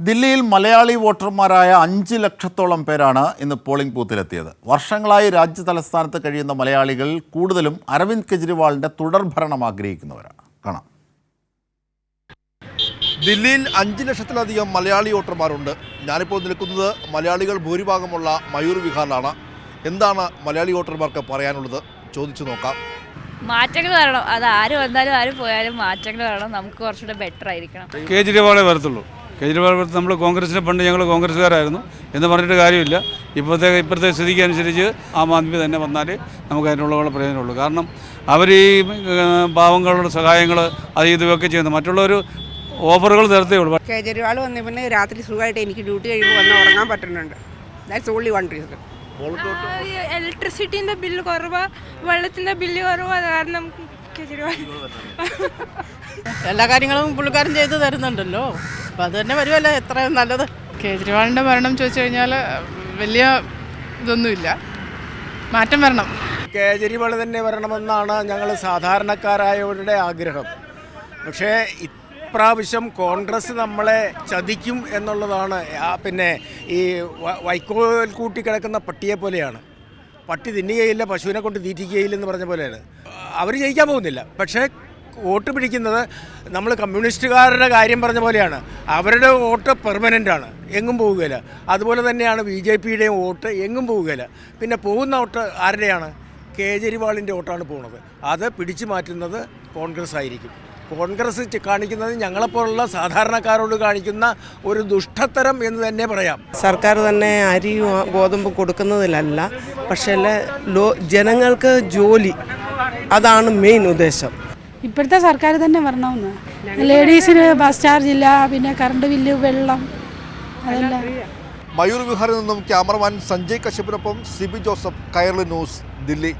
ദില്ലിയിൽ മലയാളി വോട്ടർമാരായ അഞ്ച് ലക്ഷത്തോളം പേരാണ് ഇന്ന് പോളിംഗ് ബൂത്തിലെത്തിയത്. വർഷങ്ങളായി രാജ്യ തലസ്ഥാനത്ത് കഴിയുന്ന മലയാളികൾ കൂടുതലും അരവിന്ദ് കെജ്രിവാളിന്റെ തുടർഭരണം ആഗ്രഹിക്കുന്നവരാണ് കാണാം. ദില്ലിയിൽ അഞ്ച് ലക്ഷത്തിലധികം മലയാളി വോട്ടർമാരുണ്ട്. ഞാനിപ്പോൾ നിൽക്കുന്നത് മലയാളികൾ ഭൂരിഭാഗമുള്ള മയൂർ വിഹാറിലാണ്. എന്താണ് മലയാളി വോട്ടർമാർക്ക് പറയാനുള്ളത്? ചോദിച്ചു നോക്കാം. മാറ്റങ്ങൾ വരണം. അത് ആര് വന്നാലും ആര് പോയാലും മാറ്റങ്ങൾ വരണം. നമുക്ക് കുറച്ചുകൂടെ ബെറ്റർ ആയിരിക്കണം. കേജ്രിവാളെ വരത്തുള്ളൂ. കേജ്രിവാൾ നമ്മൾ കോൺഗ്രസിനെ പണ്ട് ഞങ്ങൾ കോൺഗ്രസ്സുകാരായിരുന്നു എന്ന് പറഞ്ഞിട്ട് കാര്യമില്ല. ഇപ്പോഴത്തെ ഇപ്പോഴത്തെ സ്ഥിതിക്ക് അനുസരിച്ച് ആം ആദ്മി തന്നെ വന്നാൽ നമുക്ക് അതിനുള്ള പ്രയോജനമുള്ളൂ കാരണം അവർ ഈ പാവങ്ങളുടെ സഹായങ്ങൾ അത് ഇതുമൊക്കെ ചെയ്യുന്നു. മറ്റുള്ളവർ ഓഫറുകൾ തരത്തേ ഉള്ളൂ. കേജ്രിവാൾ വന്ന പിന്നെ രാത്രി സുഖമായിട്ട് എനിക്ക് ഡ്യൂട്ടി കഴിയുമ്പോൾ വന്ന് ഉറങ്ങാൻ പറ്റുന്നുണ്ട്. ദാറ്റ്സ് ഓൺലി വൺ റീസൺ ഇലക്ട്രിസിറ്റീന്റെ ബില്ല് കുറവാ വെള്ളത്തിന്റെ ബില്ല് കുറവാ അത് കാരണം കേജ്രിവാൾ എല്ലാ കാര്യങ്ങളും പുള്ളിക്കാരൻ ചെയ്തു തരുന്നുണ്ടല്ലോ. അപ്പം അത് തന്നെ വരുമല്ലോ എത്ര നല്ലത്? കേജ്രിവാളിന്റെ ഭരണം ചോദിച്ചു കഴിഞ്ഞാൽ വലിയ ഇതൊന്നുമില്ല. മാറ്റം വരണം. കേജ്രിവാൾ തന്നെ വരണമെന്നാണ് ഞങ്ങൾ സാധാരണക്കാരായവരുടെ ആഗ്രഹം. പക്ഷേ ഇപ്രാവശ്യം കോൺഗ്രസ് നമ്മളെ ചതിക്കും എന്നുള്ളതാണ്. പിന്നെ ഈ വൈക്കോൽ കൂട്ടി കിടക്കുന്ന പട്ടിയെ പോലെയാണ്. പട്ടി തിന്നുകയില്ല പശുവിനെ കൊണ്ട് തീറ്റിക്കുകയില്ല എന്ന് പറഞ്ഞ പോലെയാണ്. അവർ ജയിക്കാൻ പോകുന്നില്ല. പക്ഷേ വോട്ട് പിടിക്കുന്നത് നമ്മൾ കമ്മ്യൂണിസ്റ്റുകാരുടെ കാര്യം പറഞ്ഞ പോലെയാണ്. അവരുടെ വോട്ട് പെർമനന്റ് ആണ്. എങ്ങും പോവുകയില്ല. അതുപോലെ തന്നെയാണ് ബി ജെ പിയുടെയും വോട്ട് എങ്ങും പോവുകയില്ല. പിന്നെ പോകുന്ന വോട്ട് ആരുടെയാണ്? കേജ്രിവാളിന്റെ വോട്ടാണ് പോകുന്നത്. അത് പിടിച്ചു മാറ്റുന്നത് കോൺഗ്രസ് ആയിരിക്കും. കോൺഗ്രസ് കാണിക്കുന്നത് ഞങ്ങളെപ്പോലുള്ള സാധാരണക്കാരോട് കാണിക്കുന്ന ഒരു ദുഷ്ടത്തരം എന്ന് തന്നെ പറയാം. സർക്കാർ തന്നെ അരിയും ഗോതമ്പും കൊടുക്കുന്നതിലല്ല. പക്ഷേ ജനങ്ങൾക്ക് ജോലി. അതാണ് മെയിൻ ഉദ്ദേശം. ഇപ്പോഴത്തെ സർക്കാർ തന്നെ വരണമെന്ന്. ലേഡീസിന് ബസ് ചാർജ് ഇല്ല പിന്നെ കറണ്ട് ബില്ല് വെള്ളം അതെല്ലാം. മയൂർ വിഹാറിൽ നിന്നും ക്യാമറമാൻ സഞ്ജയ് കശ്യപിനൊപ്പം സിബി ജോസഫ് കയർലി ന്യൂസ് ദില്ലി.